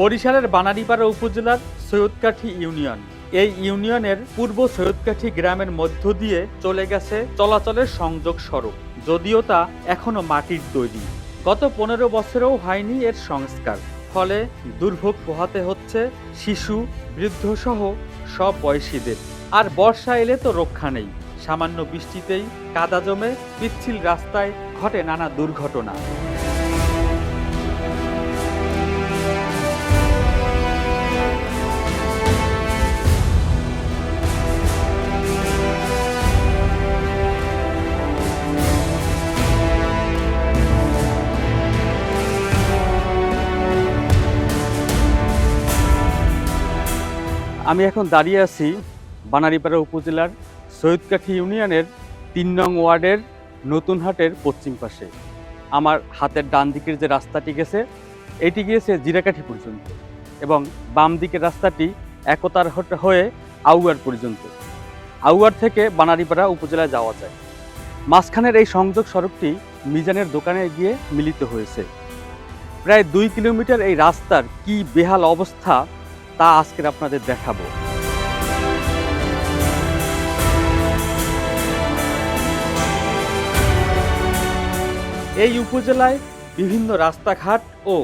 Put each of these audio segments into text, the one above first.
বরিশালের বানারীপাড়া উপজেলার সৈয়দকাঠি ইউনিয়ন। এই ইউনিয়নের পূর্ব সৈয়দকাঠি গ্রামের মধ্য দিয়ে চলে গেছে চলাচলের সংযোগ সড়ক যদিও তা এখনও মাটির তৈরি। গত পনেরো বছরেও হয়নি এর সংস্কার, ফলে দুর্ভোগ পোহাতে হচ্ছে শিশু বৃদ্ধসহ সব বয়সীদের। আর বর্ষা এলে তো রক্ষা নেই, সামান্য বৃষ্টিতেই কাদা জমে পিচ্ছিল রাস্তায় ঘটে নানা দুর্ঘটনা। আমি এখন দাঁড়িয়ে আছি বানারীপাড়া উপজেলার সৈয়দকাঠি ইউনিয়নের তিন নং ওয়ার্ডের নতুন হাটের পশ্চিম পাশে। আমার হাতের ডান দিকের যে রাস্তাটি গেছে, এটি গিয়েছে জিরাকাঠি পর্যন্ত এবং বাম দিকের রাস্তাটি একতার হয়ে আউয়ার পর্যন্ত। আউয়ার থেকে বানারীপাড়া উপজেলায় যাওয়া যায়। মাঝখানের এই সংযোগ সড়কটি মিজানের দোকানে গিয়ে মিলিত হয়েছে। প্রায় দুই কিলোমিটার এই রাস্তার কি বেহাল অবস্থা তা আজকের আপনাদের দেখাবো। এই উপজেলায় বিভিন্ন রাস্তাঘাট ও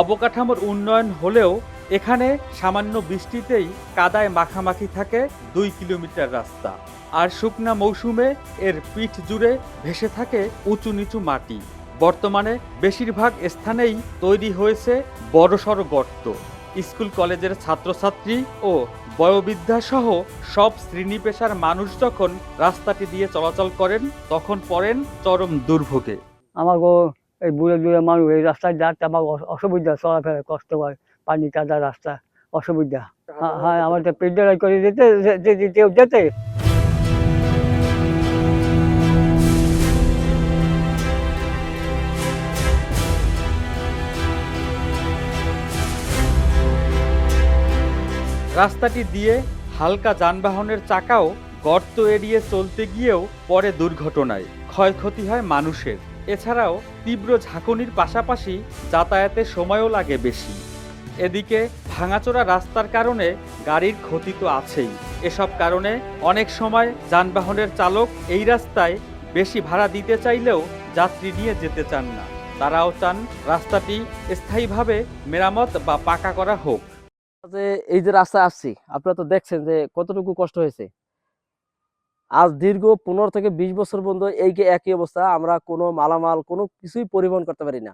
অবকাঠামোর উন্নয়ন হলেও এখানে সামান্য বৃষ্টিতেই কাদায় মাখামাখি থাকে দুই কিলোমিটার রাস্তা। আর শুকনা মৌসুমে এর পিঠ জুড়ে ভেসে থাকে উঁচু নিচু মাটি। বর্তমানে বেশিরভাগ স্থানেই তৈরি হয়েছে বড়সড় গর্ত। স্কুল কলেজের ছাত্রছাত্রী ও বয়োবৃদ্ধাসহ সব শ্রেণি পেশার মানুষ যখন রাস্তাটি দিয়ে চলাচল করেন তখন পড়েন চরম দুর্ভোগে। আমাকে এই বুড়ে বুড়ে মানুষ এই রাস্তায় যাতে আমার অসুবিধা চলাফেরা কষ্ট হয় পানি কাদা রাস্তা অসুবিধা। হ্যাঁ, হ্যাঁ আমার তো পেট করে যেতে যেতে। রাস্তাটি দিয়ে হালকা যানবাহনের চাকাও গর্ত এড়িয়ে চলতে গিয়েও পরে দুর্ঘটনায়। ক্ষয়ক্ষতি হয় মানুষের। এছাড়াও তীব্র ঝাঁকুনির পাশাপাশি যাতায়াতের সময়ও লাগে বেশি। এদিকে ভাঙাচোরা রাস্তার কারণে গাড়ির ক্ষতি তো আছেই। এসব কারণে অনেক সময় যানবাহনের চালক এই রাস্তায় বেশি ভাড়া দিতে চাইলেও যাত্রী নিয়ে যেতে চান না। তারাও চান রাস্তাটি স্থায়ীভাবে মেরামত বা পাকা করা হোক। যে এই যে রাস্তায় আসছি, আপনারা তো দেখছেন যে কতটুকু কষ্ট হয়েছে। আজ দীর্ঘ পনেরো থেকে বিশ বছর পর্যন্ত এই যে একই অবস্থা, আমরা কোনো মালামাল, কোনো কিছুই পরিবহন করতে পারি না।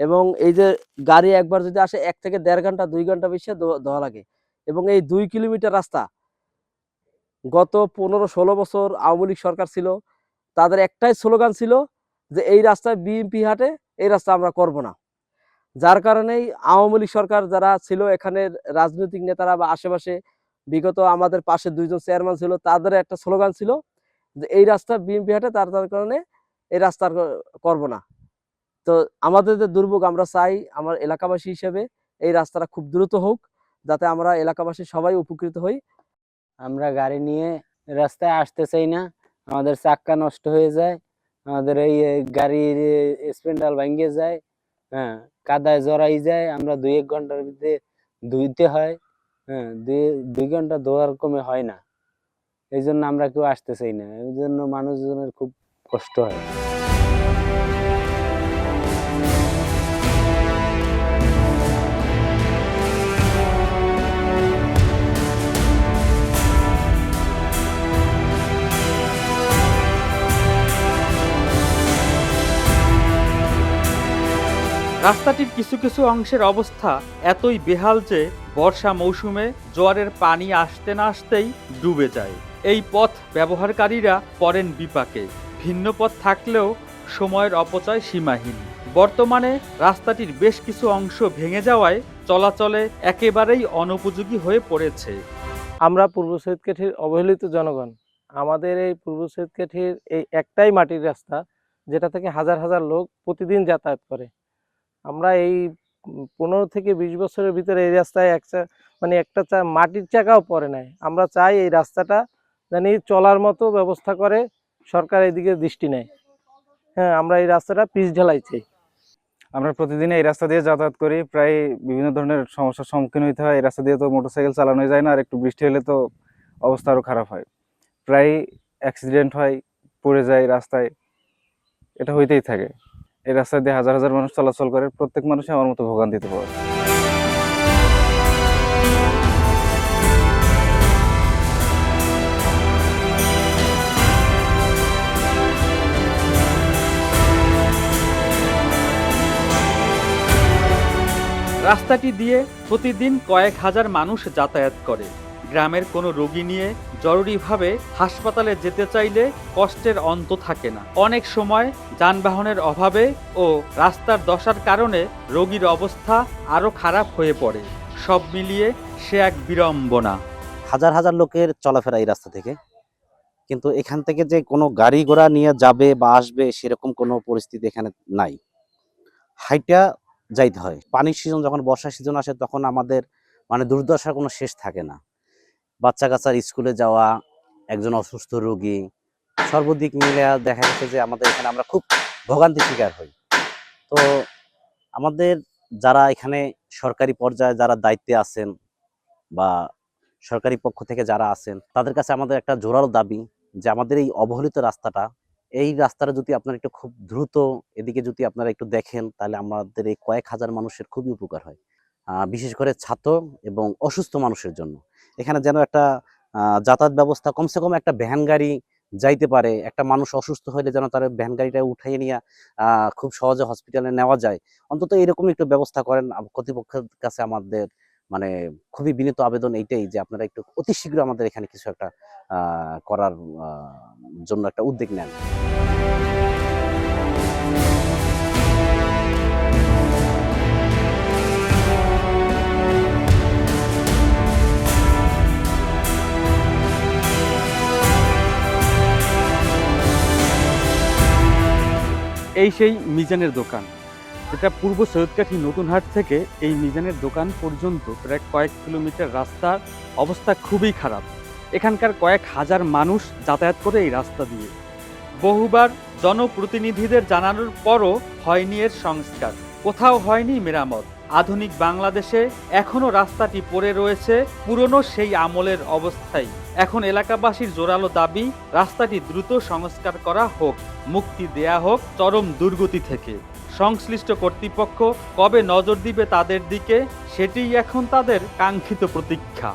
এবং এই যে গাড়ি একবার যদি আসে, এক থেকে দেড় ঘণ্টা, দুই ঘণ্টা বেশি দেওয়া লাগে। এবং এই দুই কিলোমিটার রাস্তা গত পনেরো, ষোলো বছর আওয়ামী লীগ সরকার ছিল, তাদের একটাই স্লোগান ছিল যে এই রাস্তায় বিএমপি হাটে, এই রাস্তা আমরা করব না। যার কারণেই আওয়ামী লীগ সরকার যারা ছিল এখানে রাজনৈতিক নেতারা বা আশেপাশে, বিগত আমাদের পাশে দুইজন চেয়ারম্যান ছিল, তাদের একটা স্লোগান ছিল যে এই রাস্তা বিএমপি হাটে, তার তার কারণে এই রাস্তা করব না। তো আমাদের যে দুর্ভোগ, আমরা চাই আমার এলাকাবাসী হিসেবে এই রাস্তাটা খুব দ্রুত হোক, যাতে আমরা এলাকাবাসী সবাই উপকৃত হই। আমরা গাড়ি নিয়ে রাস্তায় আসতে চাই না, আমাদের চাক্কা নষ্ট হয়ে যায়, আমাদের এই গাড়ির স্পেন্ডাল ভেঙে যায় হ্যাঁ কাদায় জড়াই যায়, আমরা দুই এক ঘণ্টার ভিতরে ধুইতে হয় হ্যাঁ দুই দুই ঘণ্টা ধোয়ার কমে হয় না। এই জন্য আমরা কেউ আসতে চাই না এই জন্য মানুষজনের খুব কষ্ট হয়। রাস্তাটির কিছু কিছু অংশের অবস্থা এতই বেহাল যে বর্ষা মৌসুমে জোয়ারের পানি আসতে না আসতেই ডুবে যায়। এই পথ ব্যবহারকারীরা পড়েন বিপাকে। ভিন্ন পথ থাকলেও সময়ের অপচয় সীমাহীন। বর্তমানে রাস্তাটির বেশ কিছু অংশ ভেঙে যাওয়ায় চলাচলে একেবারেই অনুপযোগী হয়ে পড়েছে। আমরা পূর্ব সৈয়দকাঠির অবহেলিত জনগণ। আমাদের এই পূর্ব সৈয়দকাঠির এই একটাই মাটির রাস্তা, যেটা থেকে হাজার হাজার লোক প্রতিদিন যাতায়াত করে। আমরা এই পনেরো থেকে বিশ বছরের ভিতরে এই রাস্তায় একটা মানে একটা চা, মাটির চাকাও পড়ে নাই। আমরা চাই এই রাস্তাটা জানি চলার মতো ব্যবস্থা করে, সরকার এদিকে দৃষ্টি নেয়। হ্যাঁ আমরা এই রাস্তাটা পিচ ঢালাই চাই। আমরা প্রতিদিন এই রাস্তা দিয়ে যাতায়াত করি, প্রায় বিভিন্ন ধরনের সমস্যার সম্মুখীন হতে হয়। এই রাস্তা দিয়ে তো মোটরসাইকেল চালানো যায় না, আর একটু বৃষ্টি হলে তো অবস্থা আরও খারাপ হয়। প্রায় অ্যাক্সিডেন্ট হয়, পড়ে যায় রাস্তায়, এটা হইতেই থাকে। এই রাস্তা দিয়ে হাজার হাজার মানুষ চলাচল করে, প্রত্যেক মানুষই আমার মতো ভোগান্তিতে পড়ে। রাস্তাটি দিয়ে প্রতিদিন কয়েক হাজার মানুষ যাতায়াত করে। গ্রামের কোনো রোগী নিয়ে জরুরিভাবে হাসপাতালে যেতে চাইলে কষ্টের অন্ত থাকে না। অনেক সময় যানবাহনের অভাবে ও রাস্তার দশার কারণে রোগীর অবস্থা আরও খারাপ হয়ে পড়ে। সব মিলিয়ে সে এক বিড়ম্বনা। হাজার হাজার লোকের চলাফেরা এই রাস্তা থেকে। কিন্তু এখান থেকে যে কোনো গাড়ি ঘোড়া নিয়ে যাবে বা আসবে সেরকম কোনো পরিস্থিতি এখানে নাই। হাইটা যাইতে হয়। পানির সিজন যখন বর্ষা সিজন আসে তখন আমাদের মানে দুর্দশার কোনো শেষ থাকে না। বাচ্চা কাচ্চার স্কুলে যাওয়া, একজন অসুস্থ রোগী, সর্বদিক মিলে দেখা গেছে যে আমাদের এখানে আমরা খুব ভোগান্তি শিকার হই। তো আমাদের যারা এখানে সরকারি পর্যায়ে যারা দায়িত্বে আছেন বা সরকারি পক্ষ থেকে যারা আছেন, তাদের কাছে আমাদের একটা জোরালো দাবি যে আমাদের এই অবহেলিত রাস্তাটা, এই রাস্তাটা যদি আপনারা একটু খুব দ্রুত এদিকে যদি আপনারা একটু দেখেন, তাহলে আমাদের এই কয়েক হাজার মানুষের খুবই উপকার হয়। বিশেষ করে ছাত্র এবং অসুস্থ মানুষের জন্য। এখানে যেন একটা যাতায়াত ব্যবস্থা কমসে কম একটা ভ্যান গাড়ি যাইতে পারে। একটা মানুষ অসুস্থ হলে যেন তার ভ্যান গাড়িটা উঠাইয়ে নিয়ে খুব সহজে হসপিটালে নেওয়া যায়। অন্তত এরকম একটু ব্যবস্থা করেন কর্তৃপক্ষের কাছে আমাদের মানে খুবই বিনীত আবেদন এইটাই যে আপনারা একটু অতি শীঘ্র আমাদের এখানে কিছু একটা করার জন্য একটা উদ্যোগ নেন। এই সেই মিজানের দোকান। এটা পূর্ব সৈয়দকাঠি নতুনহাট থেকে এই মিজানের দোকান পর্যন্ত প্রায় কয়েক কিলোমিটার রাস্তার অবস্থা খুবই খারাপ। এখানকার কয়েক হাজার মানুষ যাতায়াত করে এই রাস্তা দিয়ে। বহুবার জনপ্রতিনিধিদের জানানোর পরও হয়নি এর সংস্কার। কোথাও হয়নি মেরামত। আধুনিক বাংলাদেশে এখনও রাস্তাটি পড়ে রয়েছে। পুরনো সেই আমলের অবস্থায় এখন এলাকাবাসীর জোরালো দাবি, রাস্তাটি দ্রুত সংস্কার করা হোক, মুক্তি দেয়া হোক চরম দুর্গতি থেকে। সংশ্লিষ্ট কর্তৃপক্ষ কবে নজর দিবে তাদের দিকে, সেটিই এখন তাদের কাঙ্ক্ষিত প্রতীক্ষা।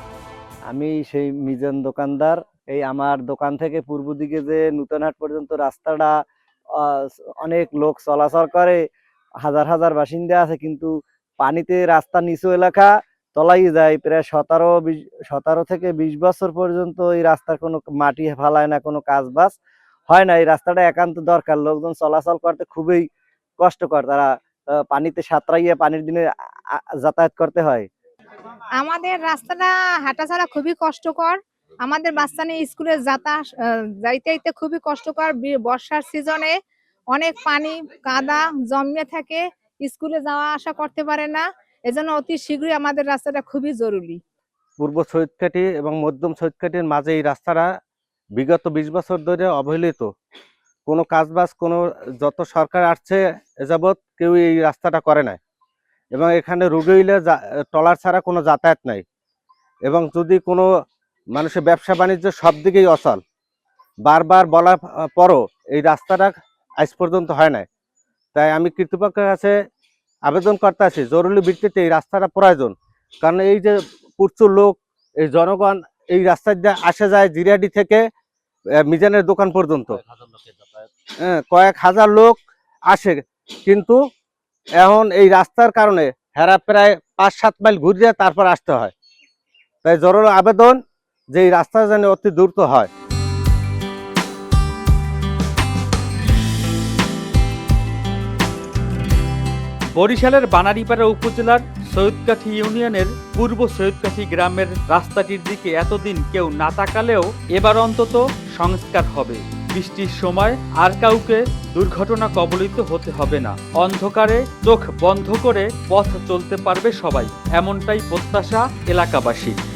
আমি সেই মিজান দোকানদার, এই আমার দোকান থেকে পূর্ব দিকে যে নূতনহাট পর্যন্ত রাস্তাটা অনেক লোক চলাচল করে, হাজার হাজার বাসিন্দা আছে, কিন্তু পানিতে রাস্তা নিচু এলাকা তলাই যায়, প্রায় সতেরো সতেরো থেকে বিশ বছর পর্যন্ত এই রাস্তার কোনো মাটি ফালায় না, কোনো কাজ বাজ হয় না। এই রাস্তাটা একান্ত দরকার। লোকজন চলাচল করতে খুবই কষ্টকর। তারা পানিতে সাঁতরাইয়ে পানির দিনে যাতায়াত করতে হয়। আমাদের রাস্তাটা হাঁটাচলা খুবই কষ্টকর। আমাদের বাচ্চা নিয়ে স্কুলে যাতায়াত যাইতে যাইতে খুবই কষ্টকর। বর্ষার সিজনে অনেক পানি, কাদা জমিয়ে থাকে। স্কুলে যাওয়া আসা করতে পারে না। এজন্য অতি শীঘ্রই আমাদের রাস্তাটা খুবই জরুরি। পূর্ব সৈয়দকাঠি এবং মধ্যম সৈয়দকাঠির মাঝে এই রাস্তাটা বিগত বিশ বছর ধরে অবহেলিত। কোনো কাজবাজ, কোনো যত সরকার আসছে এ যাবৎ কেউ এই রাস্তাটা করে নাই। এবং এখানে রুগী হইলে যা- ট্রলার ছাড়া কোনো যাতায়াত নাই। এবং যদি কোনো মানুষের ব্যবসা বাণিজ্য সব দিকেই অচল, বারবার বলার পরও এই রাস্তাটা আজ পর্যন্ত হয় নাই। তাই আমি কর্তৃপক্ষের কাছে আবেদন করতে আছি জরুরি ভিত্তিতে এই রাস্তাটা প্রয়োজন। কারণ এই যে প্রচুর লোক এই জনগণ এই রাস্তায় দিয়ে আসা যায় জিরিয়াডি থেকে মিজানের দোকান পর্যন্ত। হ্যাঁ, কয়েক হাজার লোক আসে। কিন্তু এখন এই রাস্তার কারণে হেরা প্রায় পাঁচ সাত মাইল ঘুরিয়ে তারপর আসতে হয়। তাই জরুরি আবেদন যে এই রাস্তা যেন অতি দ্রুত হয়। বরিশালের বানারীপাড়া উপজেলার সৈয়দকাঠি ইউনিয়নের পূর্ব সৈয়দকাঠি গ্রামের রাস্তাটির দিকে এতদিন কেউ না তাকালেও এবার অন্তত সংস্কার হবে। বৃষ্টির সময় আর কাউকে দুর্ঘটনা কবলিত হতে হবে না। অন্ধকারে চোখ বন্ধ করে পথ চলতে পারবে সবাই, এমনটাই প্রত্যাশা এলাকাবাসীর।